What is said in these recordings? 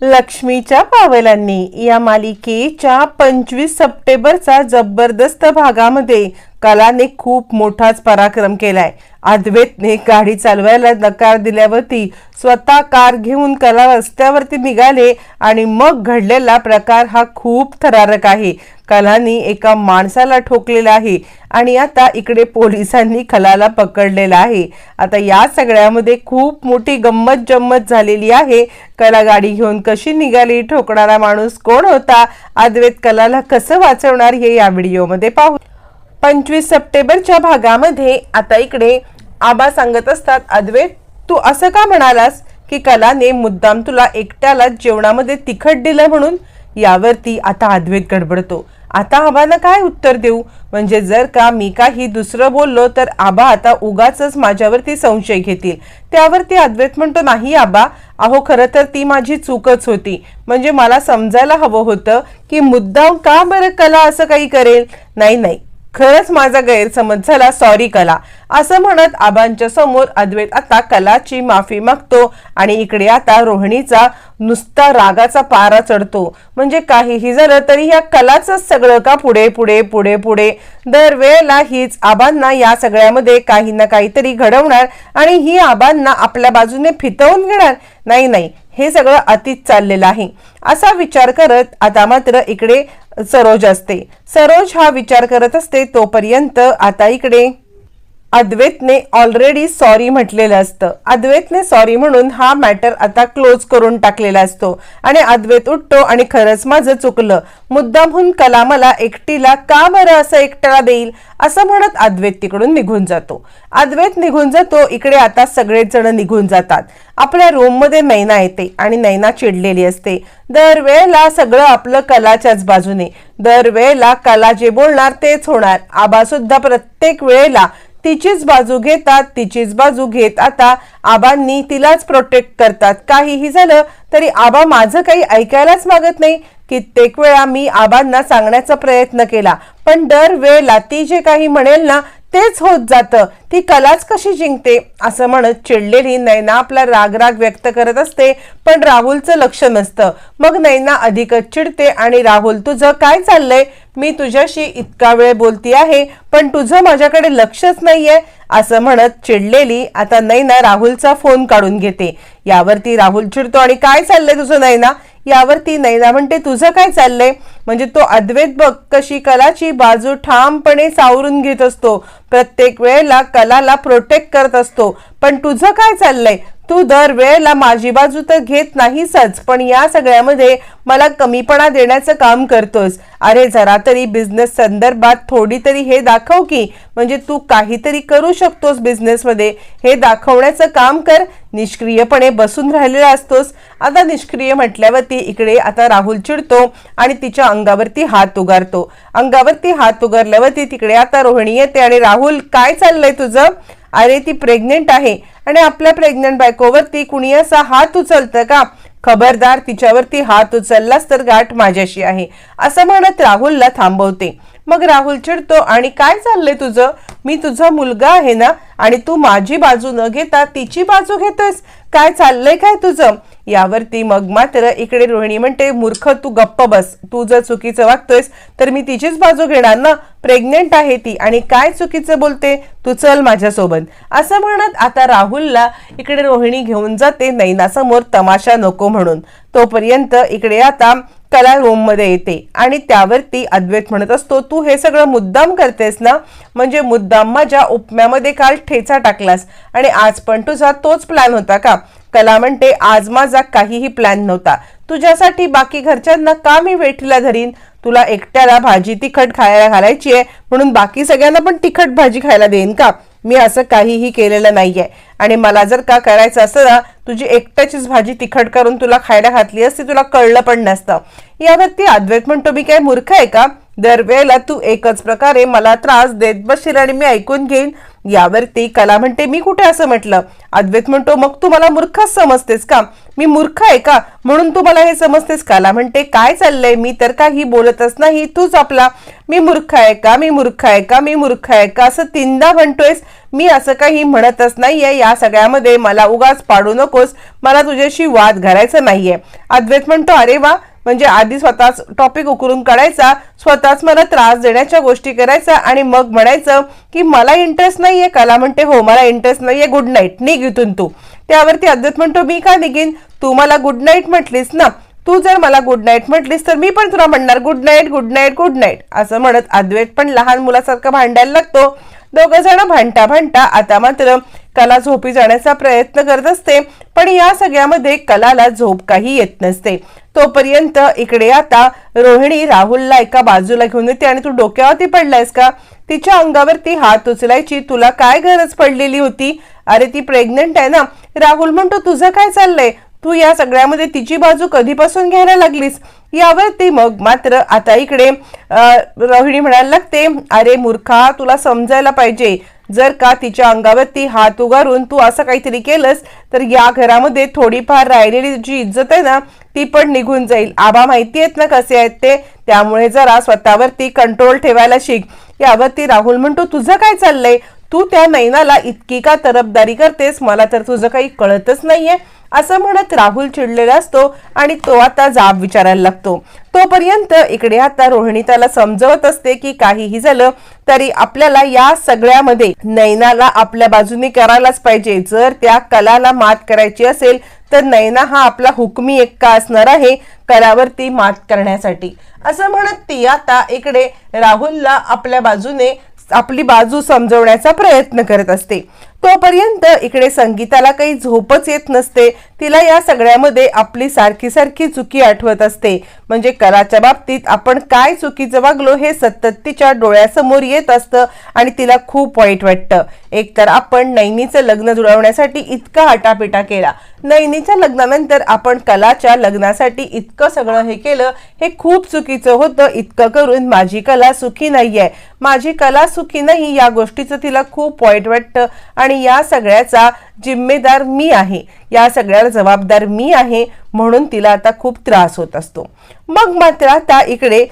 लक्ष्मीच्या पावलांनी या मालिकेच्या पंचवीस सप्टेंबरचा जबरदस्त भागामध्ये कलाने खूप मोठाच पराक्रम केलाय. अद्वैतने गाडी चालवायला नकार दिल्यावरती स्वतः कार घेऊन कला रस्त्यावरती निघाले आणि मग घडलेला प्रकार हा खूप थरारक आहे. कलानी एका माणसाला ठोकलेला आहे आणि आता इकडे पोलिसांनी कलाला पकडलेला आहे. आता या सगळ्यामध्ये खूप मोठी गंमत जम्मत झालेली आहे. कला गाडी घेऊन कशी निघाली? ठोकणारा माणूस कोण होता? अद्वैत कलाला कसं वाचवणार हे या व्हिडिओमध्ये पाहू. पंचवीस सप्टेंबरच्या भागामध्ये आता इकडे आबा सांगत असतात अद्वैत तू असं का म्हणालास की कलाने मुद्दाम तुला एकट्याला जेवणामध्ये तिखट दिलं म्हणून? यावरती आता अद्वैत गडबडतो. आता आबांना काय उत्तर देऊ? म्हणजे जर का मी काही दुसरं बोललो तर आबा आता उगाच माझ्यावरती संशय घेतील. त्यावरती अद्वैत म्हणतो नाही आबा अहो खरं तर ती माझी चूकच होती. म्हणजे मला समजायला हवं होतं की मुद्दाम का बरं कला असं काही करेल? नाही नाही खरंच माझा गैरसमज झाला. सॉरी कला. असं म्हणत आबांच्या समोर अद्वैत आता कलाची माफी मागतो आणि इकडे आता रोहिणीचा नुसता रागाचा पारा चढतो. म्हणजे काहीही झालं तरी ह्या कलाचं सगळं का पुढे पुढे पुढे पुढे? दरवेळेला हीच आबांना या सगळ्यामध्ये काही ना काहीतरी घडवणार आणि ही आबांना आपल्या बाजूने फितवून घेणार? नाही नाही. हे सगळं अतीत चाललेलं आहे. असा विचार करत आता मात्र इकडे सरोज असते. सरोज हा विचार करत असते तोपर्यंत आता इकडे अद्वैतने ऑलरेडी सॉरी म्हटलेलं असतं. अद्वैतने सॉरी म्हणून हा मॅटर आता क्लोज करून टाकलेला असतो. आणि अद्वैत उठतो आणि खरंच माझं चुकलं. मुद्दामहून कला मला एकटीला का बरं असं एकट्याला देईल? असं म्हणत अद्वैत तिकडून निघून जातो. अद्वैत निघून जातो इकडे आता सगळेच जण निघून जातात. आपल्या रूममध्ये नैना येते आणि नैना चिडलेली असते. दरवेळेला सगळं आपलं कलाच्याच बाजूने. दरवेळेला कला जे बोलणार तेच होणार. आबा सुद्धा प्रत्येक वेळेला तिचीच बाजू घेतात तिचीच बाजू घेत. आता आबांनी तिलाच प्रोटेक्ट करतात. काहीही झालं तरी आबा माझं काही ऐकायलाच मागत नाही. कित्येक वेळा मी आबांना सांगण्याचा प्रयत्न केला. पण दर वेळेला ती जे काही म्हणेल ना तेच होत जातं. ती कलाच कशी जिंकते? असं म्हणत चिडलेली नैना आपला राग राग व्यक्त करत असते पण राहुलचं लक्ष नसतं. मग नैना अधिकच चिडते आणि राहुल तुझं काय चाललंय? मी तुझ्याशी इतका वेळ बोलती आहे पण तुझं माझ्याकडे लक्षच नाहीये असं म्हणत चिडलेली आता नैना राहुलचा फोन काढून घेते. यावरती राहुल चिडतो आणि काय चाललंय तुझं नैना? यावरती नैना म्हणते तुझं काय चाललंय? म्हणजे तो अद्वैत बघ कशी कलाची बाजू ठामपणे सावरून घेत असतो. प्रत्येक वेळेला कलाला प्रोटेक्ट करत असतो. पण तुझं काय चाललंय? तू दर वेळेला माझी बाजू तर घेत नाहीसच पण या सगळ्यामध्ये मला कमीपणा देण्याचं काम करतोस. अरे जरा तरी बिझनेस संदर्भात थोडी तरी हे दाखव की म्हणजे तू काहीतरी करू शकतोस बिझनेसमध्ये हे दाखवण्याचं काम कर. निष्क्रियपणे बसून राहिलेला असतोस. आता निष्क्रिय म्हटल्यावरती इकडे आता राहुल चिडतो आणि तिच्या अंगावरती हात उगारतो. अंगावरती हात उगारल्यावरती तिकडे आता रोहिणी येते आणि राहुल काय चाललंय तुझं? अरे ती प्रेग्नेंट आहे. आणि आपल्या प्रेग्नंट बायकोवरती कुणी असा हात उचलतं का? खबरदार तिच्यावरती हात उचललास तर गाठ माझ्याशी आहे असं म्हणत राहुलला थांबवते. मग राहुल चिडतो आणि काय चाललंय तुझं? मी तुझा मुलगा आहे ना? आणि तू माझी बाजू न घेता तिची बाजू घेतोस काय चाललंय काय तुझं? यावरती मग मात्र इकडे रोहिणी म्हणते मूर्ख तू गप्प बस. तू जर चुकीचं वागतोयस तर मी तिचीच बाजू घेणार ना? प्रेग्नेंट आहे ती आणि काय चुकीचं बोलते? तू चल माझ्यासोबत. असं म्हणत आता राहुलला इकडे रोहिणी घेऊन जाते नैनासमोर तमाशा नको म्हणून. तोपर्यंत इकडे आता कला रूममध्ये येते. आणि त्यावरती अद्वैत म्हणत असतो तू हे सगळं मुद्दाम करतेस ना? म्हणजे मुद्दाम माझ्या उपम्यामध्ये काल ठेचा टाकलास आणि आज पण तुझा तोच प्लॅन होता का? कला म्हणते आज माझा काहीही प्लॅन नव्हता. तुझ्यासाठी बाकी घरच्यांना का मी वेठीला धरीन? तुला एकट्याला भाजी तिखट खायला घालायची आहे म्हणून बाकी सगळ्यांना पण तिखट भाजी खायला देईन का? मी असं काहीही केलेलं नाहीये. आणि मला जर का करायचं असं ना तुझी एकट्याचीच भाजी तिखट करून तुला खायला घातली असती तुला कळलं पण नसतं. यावरती अद्वैत म्हणतो मी काय मूर्ख आहे का? दरवेळेला तू एकच प्रकारे मला त्रास देत बसशील आणि मी ऐकून घेईन. यावरती कला म्हणते मी कुठे? असं म्हटलं. अद्वैत म्हणतो मग तू मला मूर्खच समजतेस का? मी मूर्ख आहे का? म्हणून तू मला हे समजतेस कला म्हणते काय चाललंय? मी तर काही बोलतच नाही. तूच आपला मी मूर्ख आहे का? मी मूर्ख आहे का? मी मूर्ख आहे का? असं तीनदा म्हणतोयस. मी असं काही म्हणतच नाहीये. या सगळ्यामध्ये मला उगाच पाडू नकोस. मला तुझ्याशी वाद घालायचा नाहीये. अद्वैत म्हणतो अरे वा! म्हणजे आधी स्वतःच टॉपिक उकरून काढायचा स्वतःच मला त्रास देण्याच्या गोष्टी करायचा आणि मग म्हणायचं की मला इंटरेस्ट नाहीये कला म्हणते हो मला इंटरेस्ट नाहीये गुड नाईट निघ इथून तू. त्यावरती अद्वैत म्हणतो मी का निघीन? तू मला गुड नाईट म्हटलीस ना. तू जर मला गुड नाईट म्हटलीस तर मी पण तुला म्हणणार good night good night good night असं म्हणत अद्वैत पण लहान मुलासारखं भांडायला लागतो. दोघं जण भांडता भांडता आता मात्र कला झोपी जाण्याचा प्रयत्न करत असते पण या सगळ्यामध्ये कलाला झोप काही येत नसते. तोपर्यंत इकडे आता रोहिणी राहुलला एका बाजूला घेऊन येते आणि तू डोक्यावरती पडलायस का? तिच्या अंगावरती हात उचलायची तुला काय गरज पडलेली होती? अरे ती प्रेग्नंट आहे ना? राहुल म्हणतो तुझं काय चाललंय? तू या सगळ्यामध्ये तिची बाजू कधीपासून घ्यायला लागलीस? यावरती मग मात्र आता इकडे रोहिणी म्हणायला लागते अरे मूर्खा तुला समजायला पाहिजे. जर का तिच्या अंगावरती हात उगारून तू असं काहीतरी केलंस तर या घरामध्ये थोडीफार राहिलेली जी इज्जत आहे ना ती पण निघून जाईल. आबा माहिती आहेत ना कसे आहेत ते? त्यामुळे जरा स्वतःवरती कंट्रोल ठेवायला शिक. यावरती राहुल म्हणतो तुझं काय चाललंय? तू त्या नैनाला इतकी का तरफदारी करतेस? मला तर तुझं काही कळतच नाहीये. असं म्हणत राहुल चिडलेला असतो आणि तो आता जाब विचारायला लागतो. तोपर्यंत इकडे आता रोहिणी त्याला समजवत असते की काहीही झालं तरी आपल्याला या सगळ्यामध्ये नैनाला आपल्या बाजूने करायलाच पाहिजे. जर त्या कलाला मात करायची असेल तर नैना हा आपला हुकमी एक्का असणार आहे कलावरती मात करण्यासाठी. असं म्हणत ती आता इकडे राहुलला आपल्या बाजूने आपली बाजू समजवण्याचा प्रयत्न करत असते. तोपर्यंत इकडे संगीताला काही झोपच येत नसते. तिला या सगळ्यामध्ये आपली सारखी सारखी चुकी आठवत असते. म्हणजे कलाच्या बाबतीत आपण काय चुकीचं वागलो हे सतत तिच्या डोळ्यासमोर येत असतं आणि तिला खूप वाईट वाटतं. एकतर आपण नैनीचं लग्न जुळवण्यासाठी इतका आटापिटा केला. नैनीच्या लग्नानंतर आपण कलाच्या लग्नासाठी इतकं सगळं हे केलं. हे खूप चुकीचं होतं. इतकं करून माझी कला सुखी नाही आहे माझी कला सुखी नाही या गोष्टीचं तिला खूप वाईट वाटतं. आणि या सगळ्याचा जिम्मेदार मी आहे. या सगळ्याला जबाबदार मी आहे म्हणून तिला आता खूप त्रास होत असतो. मग मात्र आता इकडे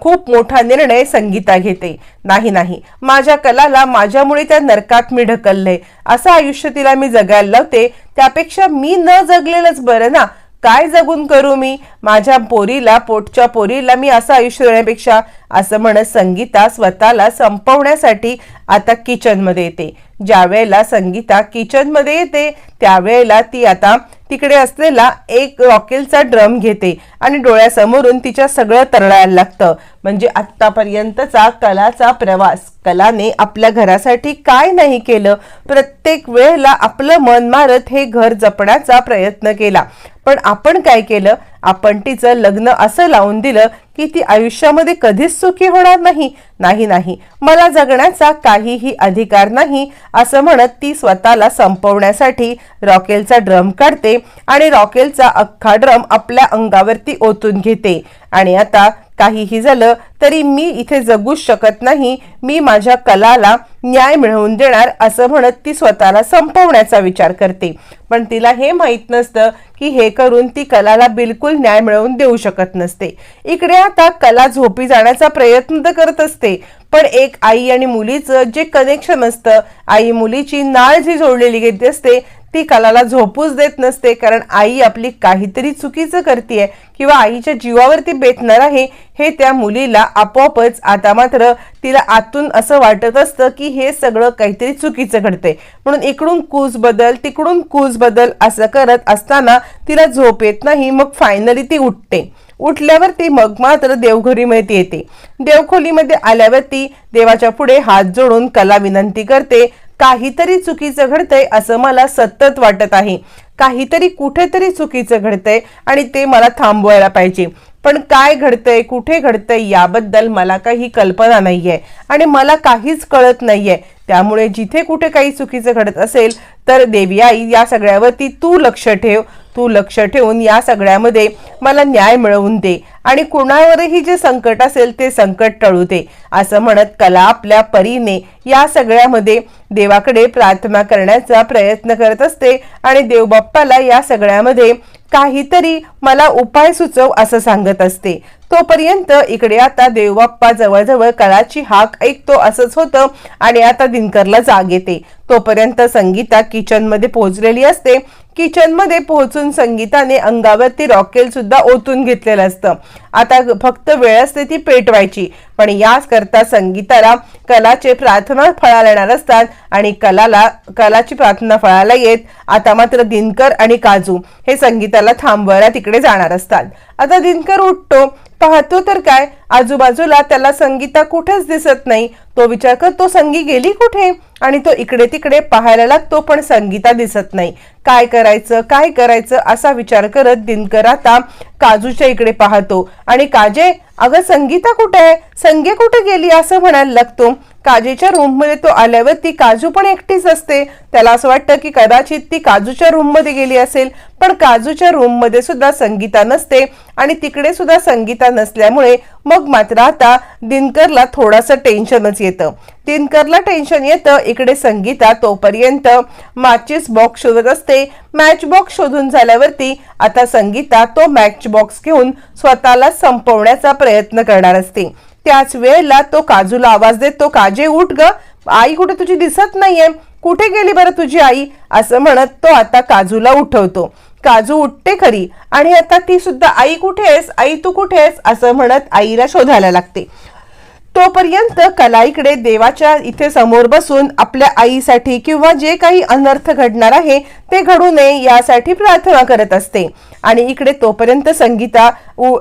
खूप मोठा निर्णय संगीता घेते. नाही नाही. माझ्या कलाला माझ्यामुळे त्या नरकात मी ढकललंय असं आयुष्य तिला मी जगायला लावते. त्यापेक्षा मी न जगलेलंच बरं ना. काय जगून करू मी? माझ्या पोरीला पोटच्या पोरीला मी असं आयुष्य देण्यापेक्षा असं म्हणत संगीता स्वतःला संपवण्यासाठी आता किचनमध्ये येते. ज्या वेळेला संगीता किचनमध्ये येते त्यावेळेला ती आता तिकडे असलेला एक रॉकेलचा ड्रम घेते आणि डोळ्यासमोरून तिच्या सगळं तरळायला लागतं. म्हणजे आत्तापर्यंतचा कलाचा प्रवास कलाने आपल्या घरासाठी काय नाही केलं प्रत्येक वेळेला आपलं मन मारत हे घर जपण्याचा प्रयत्न केला. पण आपण काय केलं? आपण तिचं लग्न असं लावून दिलं की ती आयुष्यामध्ये कधीच सुखी होणार नाही. नाही नाही. मला जगण्याचा काहीही अधिकार नाही असं म्हणत ती स्वतःला संपवण्यासाठी रॉकेलचा ड्रम काढते आणि रॉकेलचा अख्खा ड्रम आपल्या अंगावरती ओतून घेते. आणि आता काहीही झालं तरी मी इथे जगूच शकत नाही. मी माझ्या कलाला न्याय मिळवून देणार असं म्हणत ती स्वतःला संपवण्याचा विचार करते. पण तिला हे माहीत नसतं की हे करून ती कलाला बिलकुल न्याय मिळवून देऊ शकत नसते. इकडे आता कला झोपी जाण्याचा प्रयत्न तर करत असते पण एक आई आणि मुलीचं जे कनेक्शन असतं आई मुलीची नाळ जी जोडलेली गेली असते ती कलाला झोपूच देत नसते कारण आई आपली काहीतरी चुकीचं करते किंवा आईच्या जीवावरती बेतणार आहे हे त्या मुलीला आपोआपच आता मात्र तिला आतून असं वाटत असतं की हे सगळं काहीतरी चुकीचं घडतंय. म्हणून इकडून कूस बदल तिकडून कूस बदल असं करत असताना तिला झोप येत नाही मग फायनली ती उठते. उठल्यावर ती मग मात्र देवघरीमध्ये येते. देवखोलीमध्ये आल्यावर ती देवाच्या पुढे हात जोडून कला विनंती करते काहीतरी चुकीचं घडतंय असं मला सतत वाटत आहे. काहीतरी कुठेतरी चुकीचं घडतंय आणि ते मला थांबवायला पाहिजे. पण काय घडतंय कुठे घडतंय याबद्दल मला काही कल्पना नाहीये आणि मला काहीच कळत नाहीये. त्यामुळे जिथे कुठे काही चुकीचं घडत असेल तर देवी आई या सगळ्यावरती तू लक्ष ठेव. तू लक्ष ठेवून या सगळ्यामध्ये मला न्याय मिळवून दे आणि कुणावरही जे संकट असेल ते संकट टळू दे असं म्हणत कला आपल्या परीने या सगळ्यामध्ये देवाकडे प्रार्थना करण्याचा प्रयत्न करत असते आणि देवबाप्पाला या सगळ्यामध्ये काहीतरी मला उपाय सुचव असं सांगत असते. तोपर्यंत इकडे आता देवबाप्पा जवळजवळ कळाची हाक ऐकतो असंच होतं आणि आता दिनकरला जाग येते. तोपर्यंत संगीता किचनमध्ये पोहोचलेली असते. किचनमध्ये पोहोचून संगीताने अंगावरती रॉकेल सुद्धा ओतून घेतलेलं असतं. आता फक्त वेळ असते ती पेटवायची. पण याच करता संगीताला कलाचे प्रार्थना फळाला येणार असतात आणि कलाला कलाची प्रार्थना फळाला येत आता मात्र दिनकर आणि काजू हे संगीताला थांबवायला तिकडे जाणार असतात. आता दिनकर उठतो पाहतो तर काय? आजूबाजूला त्याला संगीता कुठेच दिसत नाही. तो विचार करतो संगी गेली कुठे? आणि तो इकडे तिकडे पाहायला लागतो पण संगीता दिसत नाही. काय करायचं काय करायचं असा विचार करत दिनकर आता काजूच्या इकडे पाहतो. आणि काजे अगं संगीता कुठे आहे? संगे कुठे गेली? असं म्हणायला लागतो. काजेच्या रूममध्ये तो आल्यावर ती काजू पण एकटीच असते. त्याला असं वाटतं की कदाचित ती काजूच्या रूममध्ये गेली असेल. पण काजूच्या रूममध्ये सुद्धा संगीता नसते. आणि तिकडे सुद्धा संगीता नसल्यामुळे मग मात्र आता दिनकरला थोडंसं टेन्शनच येतं. दिनकरला टेन्शन येतं इकडे संगीता तोपर्यंत माचीस बॉक्स शोधत असते. मॅच बॉक्स शोधून झाल्यावरती आता संगीता तो मॅच बॉक्स घेऊन स्वतःला संपवण्याचा प्रयत्न करणार असते. त्याच वेळेला तो काजूला आवाज देतो काजे उठ ग. आई कुठे तुझी दिसत नाहीये. कुठे गेली बरं तुझी आई? असं म्हणत तो आता काजूला उठवतो. काजू उठते खरी. आणि आता ती सुद्धा आई कुठे आहेस? आई तू कुठे आहेस? असं म्हणत आईला शोधायला लागते. तोपर्यंत कला इकडे देवाच्या इथे समोर बसून आपल्या आईसाठी किंवा जे काही अनर्थ घडणार आहे ते घडू नये यासाठी प्रार्थना करत असते. आणि इकडे तोपर्यंत संगीता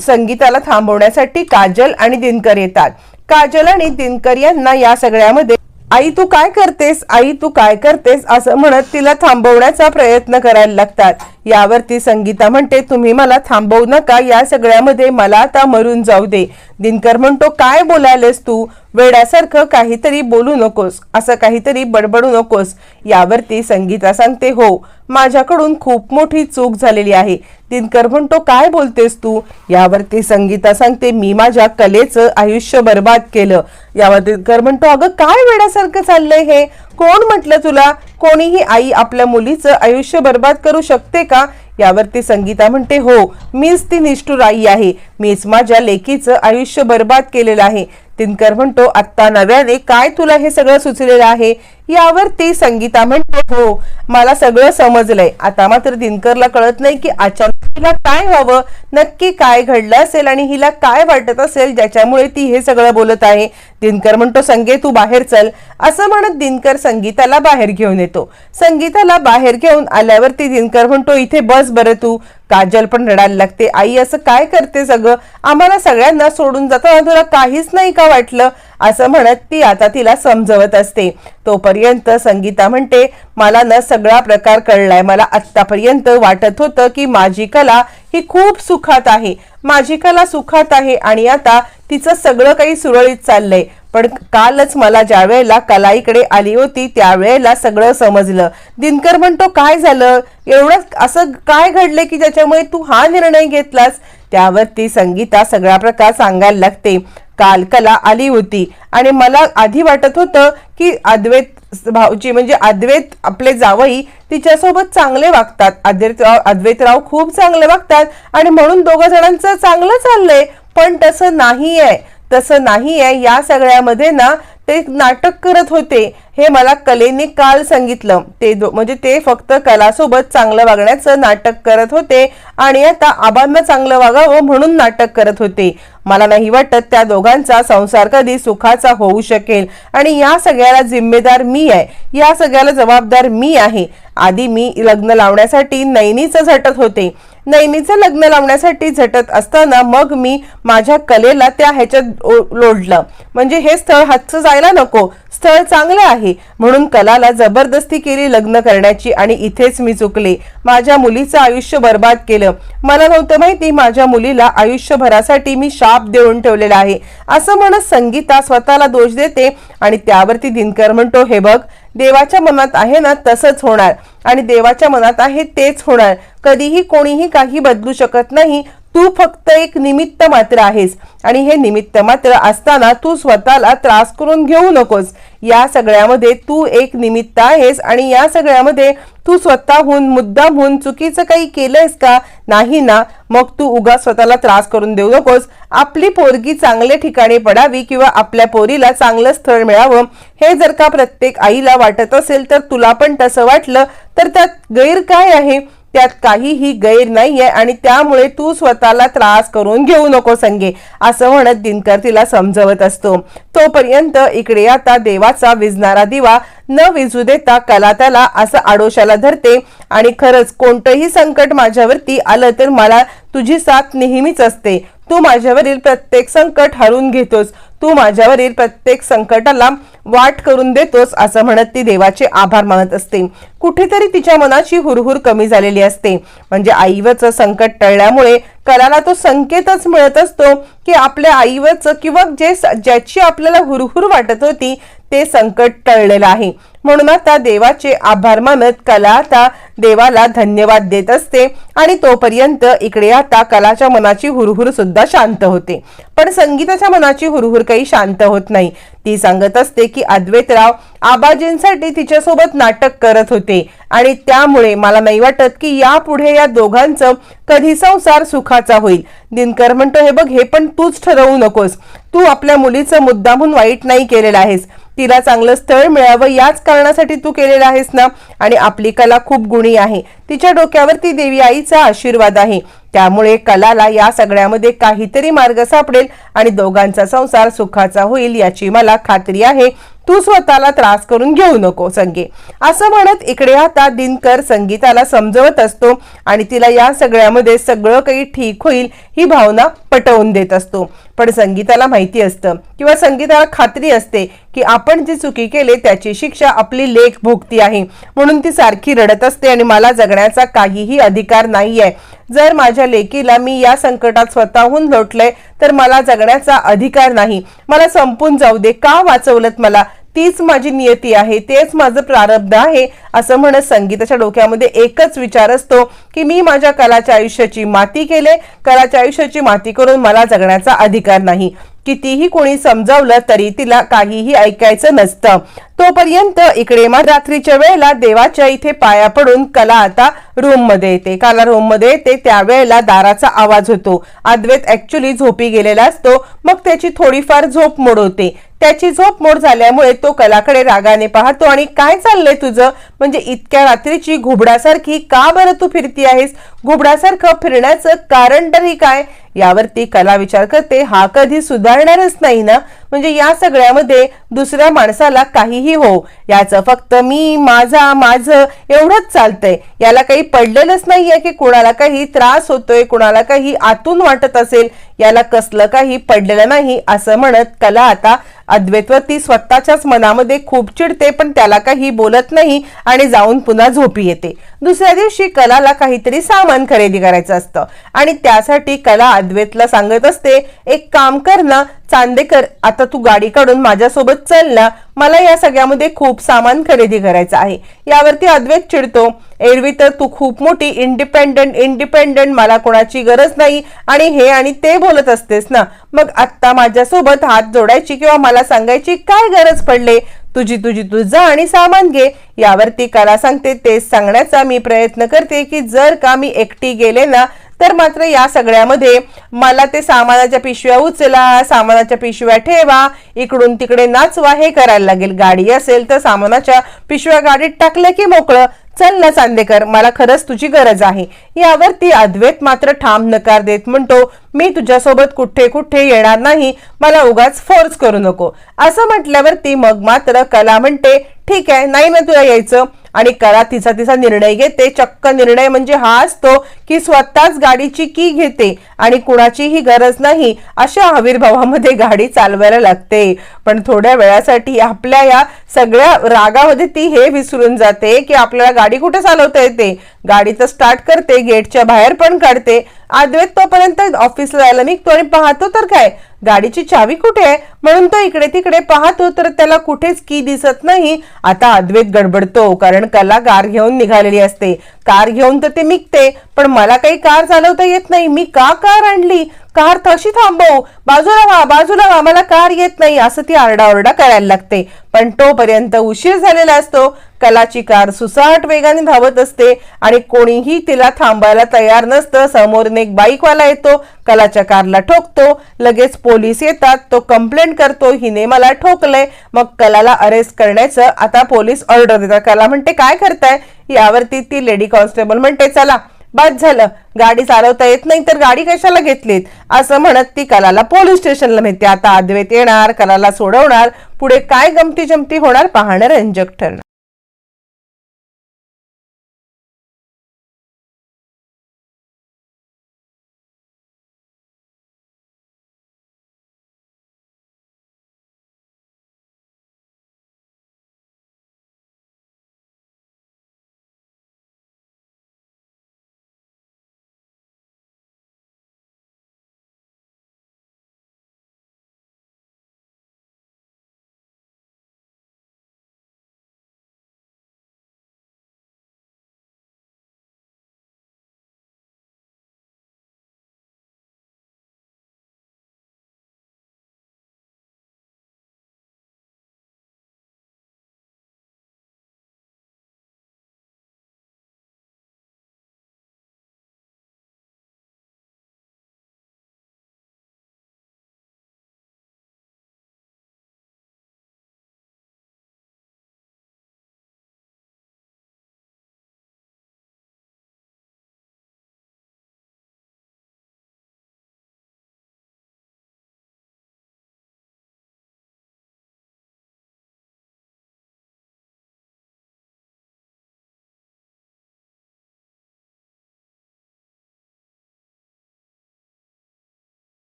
संगीताला थांबवण्यासाठी काजल आणि दिनकर येतात. काजल आणि दिनकर यांना या सगळ्यामध्ये आई तू काय करतेस? आई तू काय करतेस? असं म्हणत तिला थांबवण्याचा प्रयत्न करायला लागतात. यावरती संगीता म्हणते तुम्ही मला थांबवू नका या सगळ्यामध्ये मला आता मरून जाऊ दे. दिनकर म्हणतो काय बोलायलेस तू? वेड्यासारखं काहीतरी बोलू नकोस असं काहीतरी बडबडू नकोस. यावरती संगीता सांगते हो माझ्याकडून खूप मोठी चूक झालेली आहे. दिनकर म्हणतो काय बोलतेस तू? यावरती संगीता सांगते मी माझ्या कलेचं आयुष्य बर्बाद केलं. यावर दिनकर म्हणतो अगं काय वेड्यासारखं चाललंय हे? कोण म्हटलं तुला? कोणीही आई आपल्या मुलीचं आयुष्य बर्बाद करू शकते का? यावरती संगीता म्हणते हो मीच ती निष्ठुर आई आहे. मीच माझ्या लेकीचं आयुष्य बर्बाद केलेलं आहे. दिनकर म्हणतो आत्ता नव्याने काय तुला हे सगळं सुचलेलं आहे? यावर ती संगीता म्हणते हो मला सगळं समजलंय. आता मात्र दिनकरला कळत नाही की अचानक हिला काय व्हावं नक्की काय घडलं असेल आणि हिला काय वाटत असेल ज्याच्यामुळे ती हे सगळं बोलत आहे. दिनकर म्हणतो संगे तू बाहेर चल. असं म्हणत दिनकर संगीताला बाहेर घेऊन येतो. संगीताला बाहेर घेऊन आल्यावरती दिनकर म्हणतो इथे बस बरं तू. काजल पण रडायला लागते. आई असं काय करते सगळं? आम्हाला सगळ्यांना सोडून जाताना तुला काहीच नाही का वाटलं? असं म्हणत ती आता तिला समजवत असते. तोपर्यंत संगीता म्हणते मला ना सगळा प्रकार कळलाय. मला आत्तापर्यंत वाटत होतं की माझी कला ही खूप सुखात आहे. माझी कला सुखात आहे आणि आता तिचं सगळं काही सुरळीत चाललंय. पण कालच मला ज्या वेळेला कला इकडे आली होती त्यावेळेला सगळं समजलं. दिनकर म्हणतो काय झालं? एवढं असं काय घडलं की ज्याच्यामुळे तू हा निर्णय घेतलास? त्यावर ती संगीता सगळा प्रकार सांगायला लागते. काल कला आली होती आणि मला आधी वाटत होतं की अद्वैत भाऊजी म्हणजे अद्वैत आपले जावई तिच्यासोबत चांगले वागतात. अद्वैतराव अद्वैतराव खूप चांगले वागतात आणि म्हणून दोघं जणांचं चांगलं चाललंय पण तसं नाही आहे तसं नाही आहे या सगळ्यामध्ये ना ते नाटक करत होते. हे मला कलेने काल सांगितलं. ते दो- म्हणजे ते फक्त कलासोबत चांगलं वागण्याचं नाटक करत होते आणि आता आबांना चांगलं वागावं म्हणून नाटक करत होते. मला नाही वाटत त्या दोघांचा संसार कधी सुखाचा होऊ शकेल. आणि या सगळ्याला जिम्मेदार मी आहे. या सगळ्याला जबाबदार मी आहे. आधी मी लग्न लावण्यासाठी नैनीचं झटत होते. नैनीचं लग्न लावण्यासाठी झटत असताना मग मी माझ्या कलेला त्या ह्याच्यात ओ- लोडलं. म्हणजे हे स्थळ हातचं जायला नको. स्थळ चांगलं आहे. म्हणून कलाला जबरदस्ती केली लग्न करण्याची आणि इथेच मी चुकले. माझ्या मुलीचं आयुष्य बर्बाद केलं. मला नव्हतं माहिती माझ्या मुलीला आयुष्यभरासाठी मी शाप देऊन ठेवलेला आहे. असं म्हणत संगीता स्वतःला दोष देते आणि त्यावरती दिनकर म्हणतो हे बघ देवाच्या मनात आहे ना तसंच होणार. आणि देवाच्या मनात आहे तेच होणार. कधीही कोणीही काही बदलू शकत नाही. तू फक्त एक निमित्त मात्र आहेस. आणि हे निमित्त मात्र असताना तू स्वतःला त्रास करून घेऊ नकोस. या सगळ्यामध्ये तू एक निमित्त आहेस आणि या सगळ्यामध्ये तू स्वतःहून मुद्दामहून चुकीचं काही केलंयस का? नाही ना. मग तू उगा स्वतःला त्रास करून देऊ नकोस. आपली पोरगी चांगल्या ठिकाणी पडावी किंवा आपल्या पोरीला चांगलं स्थळ मिळावं हे जर का प्रत्येक आईला वाटत असेल तर तुला पण तसं वाटलं तर त्यात गैर काय आहे? त्यात काहीही गैर नाहीये आणि त्यामुळे तू स्वतःला त्रास करून घेऊ नको संगे असं म्हणत दिनकर तिला समजवत असतो. तोपर्यंत इकडे आता देवाचा विजणारा दिवा न विजू देता कला त्याला असं आडोशाला धरते आणि खरंच कोणतंही संकट माझ्यावरती आलं तर मला तुझी साथ नेहमीच असते. तू माझ्यावरील प्रत्येक संकट हरून घेतोस. तू माझ्यावरील प्रत्येक संकटाला वाट करून देतोस असं म्हणत ती देवाचे आभार मानत असते. कुठेतरी तिच्या मनाची हुरहुर कमी झालेली असते. म्हणजे आईवरचं संकट टळल्यामुळे कलाला तो संकेतच मिळत असतो की आपल्या आईवरचं किंवा जे ज्याची आपल्याला हुरहुर वाटत होती ते संकट टळलेलं आहे. म्हणून आता देवाचे आभार मानत कला आता देवाला धन्यवाद देत असते आणि तोपर्यंत इकडे आता कलाच्या मनाची हुरहुर सुद्धा शांत होते. पण संगीताच्या मनाची हुरहुर काही शांत होत नाही. ती सांगत असते की अद्वैतराव आबाजींसाठी तिच्यासोबत नाटक करत होते आणि त्यामुळे मला नाही वाटत की यापुढे या दोघांचं कधी संसार सुखाचा होईल. दिनकर म्हणतो हे बघ हे पण तूच ठरवू नकोस. तू आपल्या मुलीचं मुद्दामहून वाईट नाही केलेलं आहेस. तिला चांगलं स्थळ मिळावं याच कारणासाठी तू केलेलं आहेस ना? आणि आपली कला खूप गुणी आहे. तिच्या डोक्यावर ती देवी आईचा आशीर्वाद आहे. त्यामुळे कलाला या सगळ्यामध्ये काहीतरी मार्ग सापडेल आणि दोघांचा संसार सुखाचा होईल याची मला खात्री आहे. तू स्वतःला त्रास करून घेऊ नको संगे. असं म्हणत इकडे आता दिनकर संगीताला समजवत असतो आणि तिला या सगळ्यामध्ये सगळं काही ठीक होईल ही भावना पटवून देत असतो. पण संगीताला माहिती असतं किंवा संगीताला खात्री असते की आपण जी चुकी केली त्याची शिक्षा आपली लेख भोगती आहे. म्हणून ती सारखी रडत असते आणि मला जगण्याचा काहीही अधिकार नाही आहे जर माझ्या लेकीला मी या संकटात स्वतःहून लोटलंय तर मला जगण्याचा अधिकार नाही. मला संपून जाऊ दे. का वाचवलत मला? तीच माझी नियती आहे तेच माझं प्रारब्ध आहे असं म्हणत संगीताच्या डोक्यामध्ये एकच विचार असतो की मी माझ्या कलाच्या आयुष्याची माती केले कलाच्या आयुष्याची माती करून मला जगण्याचा अधिकार नाही. कितीही कोणी समजावलं तरी तिला काहीही ऐकायचं नसतं. तोपर्यंत इकडे मग रात्रीच्या वेळेला देवाच्या इथे पाया पडून कला आता रूममध्ये येते. काला रूममध्ये येते त्यावेळेला दाराचा आवाज होतो. अद्वैत ऍक्च्युली झोपी गेलेला असतो मग त्याची थोडीफार झोप मोडवते. त्याची झोप मोड झाल्यामुळे तो कलाकडे रागाने पाहतो. आणि काय चाललंय तुझं? म्हणजे इतक्या रात्रीची घुबडासारखी का बरं तू फिरती आहेस? घुबडासारखं फिरण्याचं कारण तरी काय? यावरती कला विचार करते हा कधी सुधारणारच नाही ना? म्हणजे या सगळ्यामध्ये दुसऱ्या माणसाला काहीही हो याचं फक्त मी माझा माझं एवढंच चालतंय. याला काही पडलेलंच नाहीये की कुणाला काही त्रास होतोय कुणाला काही आतून वाटत असेल. याला कसलं काही पडलेलं नाही असं म्हणत कला आता अद्वैतवरती स्वतःच्याच मनामध्ये खूप चिडते पण त्याला काही बोलत नाही आणि जाऊन पुन्हा झोपी येते. दुसऱ्या दिवशी कलाला काहीतरी सामान खरेदी करायचं असतं आणि त्यासाठी कला अद्वैतला सांगत असते एक काम कर ना चांदेकर आता तू गाडी काढून माझ्यासोबत चल ना. मला या सगळ्यामध्ये खूप सामान खरेदी करायचं आहे. यावरती अद्वैत चिडतो एरवी तर तू खूप मोठी इंडिपेंडंट इंडिपेंडंट मला कोणाची गरज नाही. आणि हे आणि ते बोलत असतेस ना. मग आत्ता माझ्यासोबत हात जोडायची किंवा मला सांगायची काय गरज पडले? तुझी तुझी तू जा आणि सामान घे. यावरती कला सांगते तेच सांगण्याचा मी प्रयत्न करते की जर का मी एकटी गेले ना तर मात्र या सगळ्यामध्ये मला ते सामानाच्या पिशव्या उचला सामानाच्या पिशव्या ठेवा इकडून तिकडे नाचवा हे करायला लागेल. गाडी असेल तर सामानाच्या पिशव्या गाडीत टाकल्या की मोकळं. चल ना चांदेकर मला खरंच तुझी गरज आहे. यावर ती अद्वैत मात्र ठाम नकार देत म्हणतो मी तुझ्यासोबत कुठे कुठे येणार नाही मला उगाच फोर्स करू नको. असं म्हटल्यावर ती मग मात्र कला म्हणते ठीक आहे नाही ना तुला यायचं. आणि करा तिचा तिचा निर्णय घेते चक्क निर्णय म्हणजे हा असतो की स्वतःच गाडीची की घेते आणि कुणाचीही गरज नाही अशा आविर्भावामध्ये गाडी चालवायला लागते. पण थोड्या वेळासाठी आपल्या या सगळ्या रागामध्ये ती हे विसरून जाते की आपल्याला गाडी कुठे चालवता येते? गाडी तर स्टार्ट करते गेटच्या बाहेर पण काढते. अद्वैत तोपर्यंत ऑफिसला जायला निघतो आणि पाहतो तर काय? गाडीची चावी कुठे आहे? म्हणून तो इकडे तिकडे पाहतो तर त्याला कुठेच की दिसत नाही. आता अद्वैत गडबडतो कारण कला कार घेऊन निघालेली असते. कार घेऊन तर ते निघते पण मला काही कार चालवता येत नाही. मी का कार आणली? कार तशी थांबव. बाजूला व्हा बाजूला व्हा मला कार येत नाही असं ती आरडाओरडा करायला लागते. पण तोपर्यंत उशीर झालेला असतो. कलाची कार सुसाट वेगाने धावत असते आणि कोणीही तिला थांबायला तयार नसतं. समोरून एक बाईकवाला येतो. कलाच्या कारला ठोकतो. लगेच पोलीस येतात. तो कंप्लेंट करतो हिने मला ठोकलंय. मग कलाला अरेस्ट करण्याचं आता पोलीस ऑर्डर देतात. कला म्हणते काय करताय? यावरती ती लेडी कॉन्स्टेबल म्हणते चला बस झालं. गाडी चालवता येत नाही तर गाडी कशाला घेतलीत? असं म्हणत ती कलाला पोलीस स्टेशनला नेते आता अद्वैत येणार कलाला सोडवणार. पुढे काय गमती जमती होणार पाहणं रंजक ठरणार.